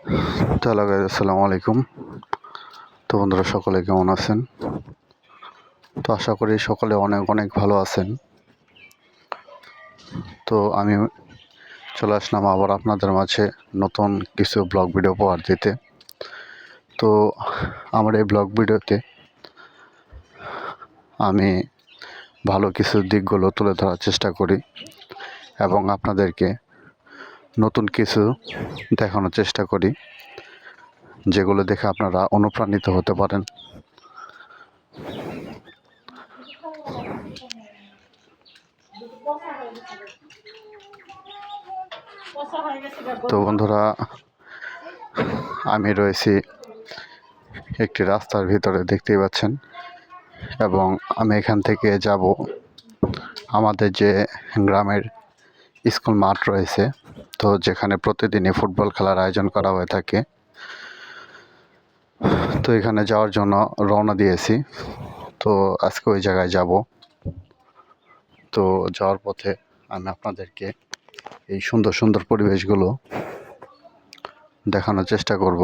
তো hello guys আসসালামু আলাইকুম। তো বন্ধুরা, সকলে কেমন আছেন? তো আশা করি সকলে অনেক অনেক ভালো আছেন। তো আমি চলে আসলাম আবার আপনাদের মাঝে নতুন কিছু ব্লগ ভিডিও উপহার দিতে। তো আমার এই ব্লগ ভিডিওতে আমি ভালো কিছু দিকগুলো তুলে ধরার চেষ্টা করি এবং আপনাদেরকে নতুন কিছু দেখানোর চেষ্টা করি, যেগুলো দেখে আপনারা অনুপ্রাণিত হতে পারেন। তো বন্ধুরা, আমি রয়েছি একটি রাস্তার ভিতরে, দেখতেই পাচ্ছেন। এবং আমি এখান থেকে যাব আমাদের যে গ্রামের স্কুল মাঠ রয়েছে তো যেখানে প্রতিদিনই ফুটবল খেলার আয়োজন করা হয়ে থাকে। তো এখানে যাওয়ার জন্য রওনা দিয়েছি। তো আজকে ওই জায়গায় যাব। তো যাওয়ার পথে আমি আপনাদেরকে এই সুন্দর সুন্দর পরিবেশগুলো দেখানোর চেষ্টা করব।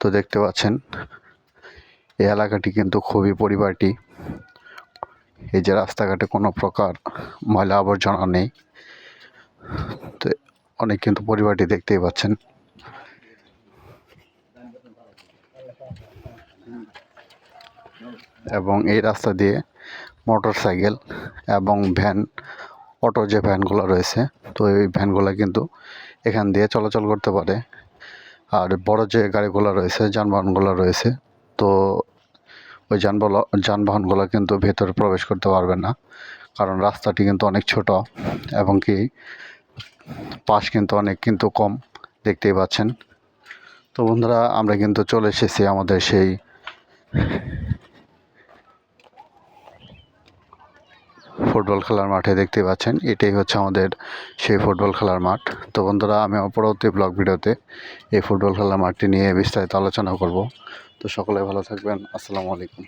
তো দেখতে পাচ্ছেন, এই এলাকাটি কিন্তু খুবই পরিবারটি এই যে রাস্তাঘাটে কোনো প্রকার ময়লা আবর্জনা নেই। তো অনেক কিন্তু পরিবারটি দেখতেই পাচ্ছেন। এবং এই রাস্তা দিয়ে মোটর সাইকেল এবং ভ্যান, অটো যে ভ্যানগুলো রয়েছে, তো এই ভ্যানগুলো কিন্তু এখান দিয়ে চলাচল করতে পারে। আর বড় যে গাড়িগুলো রয়েছে, যানবাহনগুলো রয়েছে, তো ওই যানবাহন, যানবাহনগুলো কিন্তু ভেতরে প্রবেশ করতে পারবে না। কারণ রাস্তাটি কিন্তু অনেক ছোট এবং কি পাশ কিন্তু অনেক কিন্তু কম, দেখতেই পাচ্ছেন। তো বন্ধুরা, আমরা কিন্তু চলে এসেছি আমাদের সেই ফুটবল খেলার মাঠে দেখতে পাচ্ছেন। এটাই হচ্ছে আমাদের সেই ফুটবল খেলার মাঠ। তো বন্ধুরা, আমি আমার পরবর্তী ব্লগ ভিডিওতে এই ফুটবল খেলার মাঠটি নিয়ে বিস্তারিত আলোচনা করব। তো সকলে ভালো থাকবেন। আসসালামু আলাইকুম।